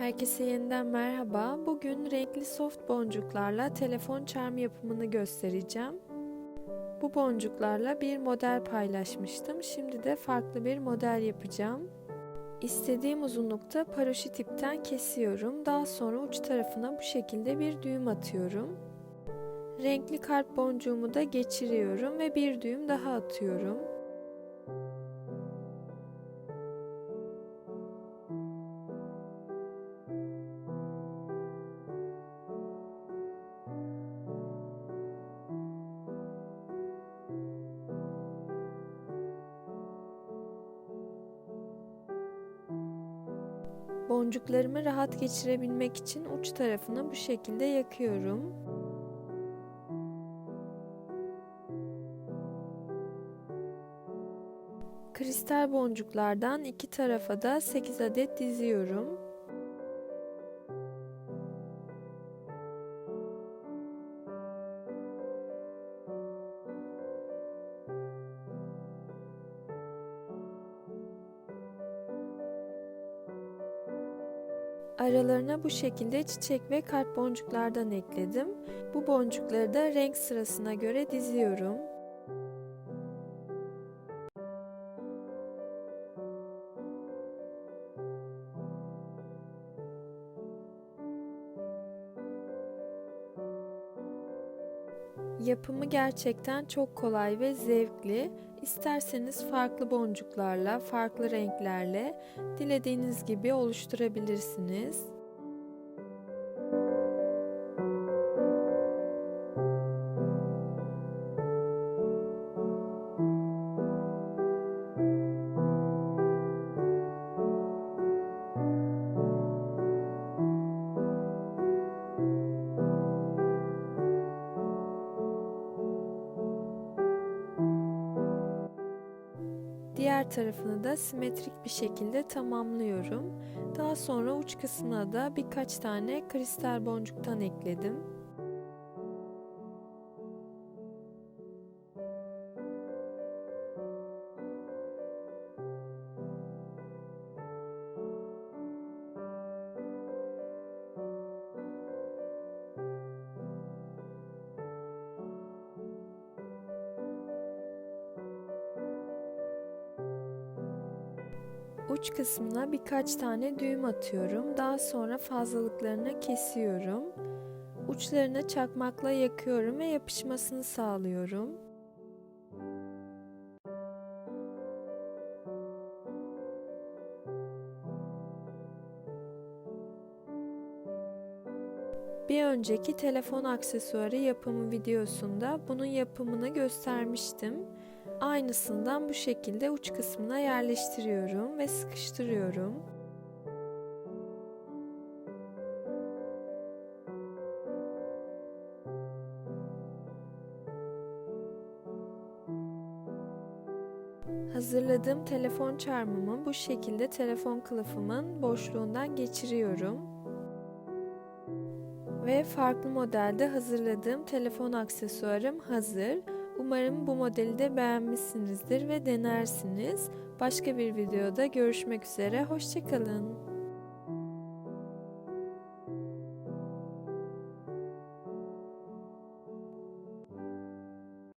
Herkese yeniden merhaba. Bugün renkli soft boncuklarla telefon charm yapımını göstereceğim. Bu boncuklarla bir model paylaşmıştım. Şimdi de farklı bir model yapacağım. İstediğim uzunlukta paroşit ipten kesiyorum. Daha sonra uç tarafına bu şekilde bir düğüm atıyorum. Renkli kalp boncuğumu da geçiriyorum ve bir düğüm daha atıyorum. Boncuklarımı rahat geçirebilmek için uç tarafını bu şekilde yakıyorum. Kristal boncuklardan iki tarafa da 8 adet diziyorum. Aralarına bu şekilde çiçek ve kalp boncuklardan ekledim. Bu boncukları da renk sırasına göre diziyorum. Yapımı gerçekten çok kolay ve zevkli. İsterseniz farklı boncuklarla, farklı renklerle dilediğiniz gibi oluşturabilirsiniz. Diğer tarafını da simetrik bir şekilde tamamlıyorum. Daha sonra uç kısmına da birkaç tane kristal boncuktan ekledim. Uç kısmına birkaç tane düğüm atıyorum. Daha sonra fazlalıklarını kesiyorum. Uçlarını çakmakla yakıyorum ve yapışmasını sağlıyorum. Bir önceki telefon aksesuarı yapımı videosunda bunun yapımını göstermiştim. Aynısından bu şekilde uç kısmına yerleştiriyorum ve sıkıştırıyorum. Hazırladığım telefon çarmımı bu şekilde telefon kılıfımın boşluğundan geçiriyorum. Ve farklı modelde hazırladığım telefon aksesuarım hazır. Umarım bu modeli de beğenmişsinizdir ve denersiniz. Başka bir videoda görüşmek üzere. Hoşçakalın.